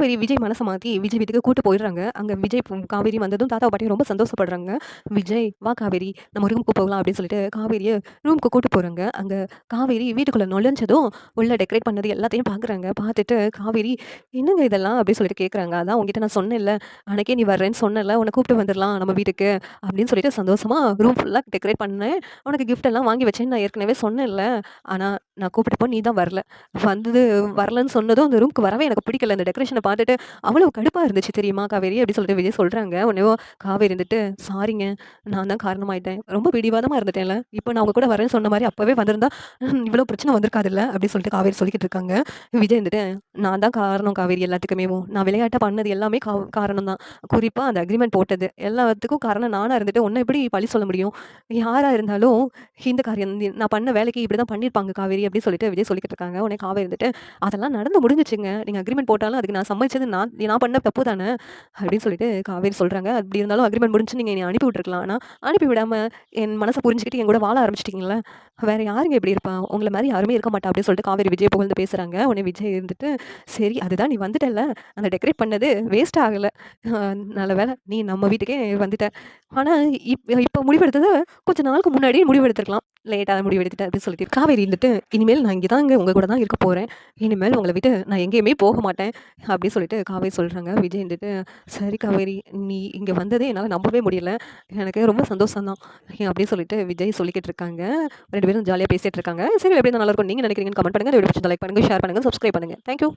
காவேரி விஜய் மனசை மாற்றி விஜய் வீட்டுக்கு கூட்டு போயிடுறாங்க. அங்கே விஜய் காவேரி வந்ததும் தாத்தா பாட்டியும் ரொம்ப சந்தோஷப்படுறாங்க. விஜய் வா காவேரி நம்ம ரூமுக்கு போகலாம் அப்படின்னு சொல்லிட்டு காவேரியை ரூமுக்கு கூட்டு போகிறாங்க அங்கே காவேரி வீட்டுக்குள்ளே நுழைஞ்சதும் உள்ள டெக்கரேட் பண்ணது எல்லாத்தையும் பார்க்குறாங்க பார்த்துட்டு காவேரி என்னங்க இதெல்லாம்? அப்படின்னு சொல்லிட்டு கேட்குறாங்க அதான் உங்ககிட்ட நான் சொன்னேன்ல. அன்னைக்கே நீ வர்றேன்னு சொன்னல உன்னை கூப்பிட்டு வந்துடலாம் நம்ம வீட்டுக்கு. அப்படின்னு சொல்லிட்டு சந்தோஷமாக ரூம் ஃபுல்லாக டெக்கரேட் பண்ணேன். உனக்கு கிஃப்ட் எல்லாம் வாங்கி வச்சேன்னு நான் ஏற்கனவே சொன்னேன்ல. ஆனால் நான் கூப்பிட்டப்போ நீ தான் வரல. வந்தது வரலன்னு சொன்னதும் அந்த ரூமுக்கு வரவே எனக்கு பிடிக்கல. அந்த டெக்கரேஷனை பார்த்துட்டு அவ்வளோ கடுப்பாக இருந்துச்சு தெரியுமா காவேரி? அப்படி சொல்லிட்டு விஜய் சொல்கிறாங்க உடனே காவேரி இருந்துட்டு சாரிங்க நான் தான் காரணமாயிட்டேன். ரொம்ப பிடிவாதமாக இருந்துட்டேன்ல. இப்போ நான் அவங்க கூட வரேன்னு சொன்ன மாதிரி அப்போவே வந்திருந்தா இவ்வளோ பிரச்சனை வந்திருக்காதுல்ல? அப்படின்னு சொல்லிட்டு காவேரி சொல்லிக்கிட்டு இருக்காங்க. விஜய் இருந்துட்டு நான் தான் காரணம் காவேரி எல்லாத்துக்குமே. நான் விளையாட்டாக பண்ணது எல்லாமே கா காரணம் தான். குறிப்பாக அந்த அக்ரிமெண்ட் போட்டது எல்லாத்துக்கும் காரணம் நானாக இருந்துட்டு உன்னை எப்படி பழி சொல்ல முடியும்? யாராக இருந்தாலும் இந்த காரியம் நான் பண்ண வேலைக்கு இப்படி தான் பண்ணியிருப்பாங்க காவேரி. அப்படின்னு சொல்லிட்டு விஜய் சொல்லிக்கிட்டு இருக்காங்க. உடனே காவேரி இருந்துட்டு அதெல்லாம் நடந்து முடிஞ்சிச்சுங்க. நீங்கள் அக்ரிமெண்ட் போட்டாலும் அதுக்கு நான் சம்மதிச்சது நான் நான் பண்ண தப்பு தானே? அப்படின்னு சொல்லிட்டு காவேரி சொல்கிறாங்க அப்படி இருந்தாலும் அக்ரிமெண்ட் முடிஞ்சு நீங்கள் என்னை அனுப்பி விட்டுருக்கலாம். ஆனால் அனுப்பி விடாமல் என் மனசை புரிஞ்சுக்கிட்டு என் கூட வாழ ஆரம்பிச்சிட்டிங்களே? வேறு யாருங்க இப்படி இருப்பா? உங்களை மாதிரி யாருமே இருக்க மாட்டா அப்படின்னு சொல்லிட்டு காவேரி விஜய் புகழ்ந்து பேசுகிறாங்க உடனே விஜய் இருந்துட்டு சரி அதுதான் நீ வந்துட்டல அந்த டெக்கரேட் பண்ணது வேஸ்ட் ஆகலை. நல்ல வேலை நீ நம்ம வீட்டுக்கே வந்துட்ட. ஆனால் இப் இப்போ முடிவெடுத்தது கொஞ்ச நாளுக்கு முன்னாடி முடிவெடுத்துருக்கலாம். லேட்டாக முடிவெடுத்துட்டேன் அப்படின்னு சொல்லிட்டு. காவேரி இருந்துட்டு இனிமேல் நான் இங்கே தான் இங்கே உங்கள் கூட தான் இருக்க போகிறேன் இனிமேல் உங்களை விட்டு நான் எங்கேயுமே போக மாட்டேன். அப்படின்னு சொல்லிட்டு காவேரி சொல்கிறாங்க விஜய் இருந்துட்டு சரி காவேரி நீ இங்கே வந்ததே என்னால் நம்பவே முடியல. எனக்கு ரொம்ப சந்தோஷம்தான். அப்படின்னு சொல்லிட்டு விஜய் சொல்லிக்கிட்டு இருக்காங்க. ரெண்டு பேரும் ஜாலியாக பேசிட்டு இருக்காங்க. சரி எப்படி நல்லா இருக்கும்? நீங்கள் நினைக்கிறீங்கன்னு கமெண்ட் பண்ணுங்கள் வீடியோ லைக் பண்ணுங்கள் ஷேர் பண்ணுங்கள் சப்ஸ்கிரைப் பண்ணுங்கள் தேங்க்யூ